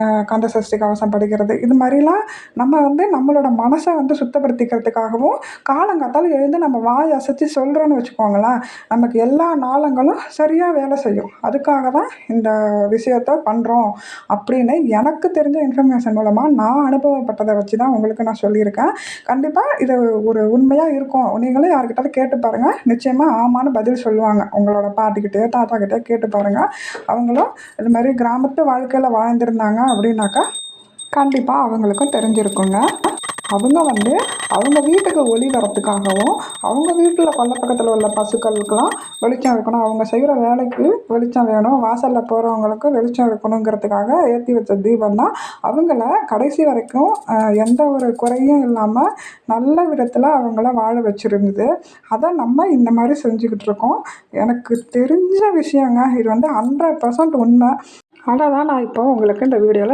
Uh, Kanda Sashti கவசம் படிக்கிறது இது மாதிரிலாம் நம்ம வந்து நம்மளோட மனசை வந்து சுத்தப்படுத்திக்கிறதுக்காகவும் காலங்காத்தால எழுந்து நம்ம வாய் அசைச்சு சொல்கிறோன்னு வச்சுக்கோங்களேன் நமக்கு எல்லா நாளங்களும் சரியாக வேலை செய்யும். அதுக்காக தான் இந்த விஷயத்த பண்ணுறோம் அப்படின்னு எனக்கு தெரிஞ்ச இன்ஃபர்மேஷன் மூலமாக நான் அனுபவப்பட்டதை வச்சு தான் உங்களுக்கு நான் சொல்லியிருக்கேன். கண்டிப்பாக இது ஒரு உண்மையாக இருக்கும். நீங்களும் யார்கிட்டயாவது கேட்டு பாருங்கள் நிச்சயமாக ஆமான்னு பதில் சொல்லுவாங்க. உங்களோட பாட்டிக்கிட்டே தாத்தாக்கிட்டேயோ கேட்டு பாருங்கள் அவங்களும் இது மாதிரி கிராமத்து வாழ்க்கையில் வாழ்ந்திருந்தாங்க அப்படின்னாக்கா கண்டிப்பாக அவங்களுக்கும் தெரிஞ்சிருக்குங்க. அவங்க வந்து அவங்க வீட்டுக்கு ஒளி வரத்துக்காகவும் அவங்க வீட்டில் கொல்ல பக்கத்தில் உள்ள பசுக்களுக்கெல்லாம் வெளிச்சம் இருக்கணும். அவங்க செய்கிற வேலைக்கு வெளிச்சம் வேணும். வாசலில் போகிறவங்களுக்கு வெளிச்சம் இருக்கணுங்கிறதுக்காக ஏற்றி வச்ச தீபம் தான் அவங்கள கடைசி வரைக்கும் எந்த ஒரு குறையும் இல்லாமல் நல்ல விதத்தில் அவங்கள வாழ வச்சுருந்தது. அதை நம்ம இந்த மாதிரி செஞ்சுக்கிட்டு இருக்கோம். எனக்கு தெரிஞ்ச விஷயங்க. இது வந்து ஹண்ட்ரட் பர்சன்ட் உண்மை. அதை தான் நான் இப்போ உங்களுக்கு இந்த வீடியோவில்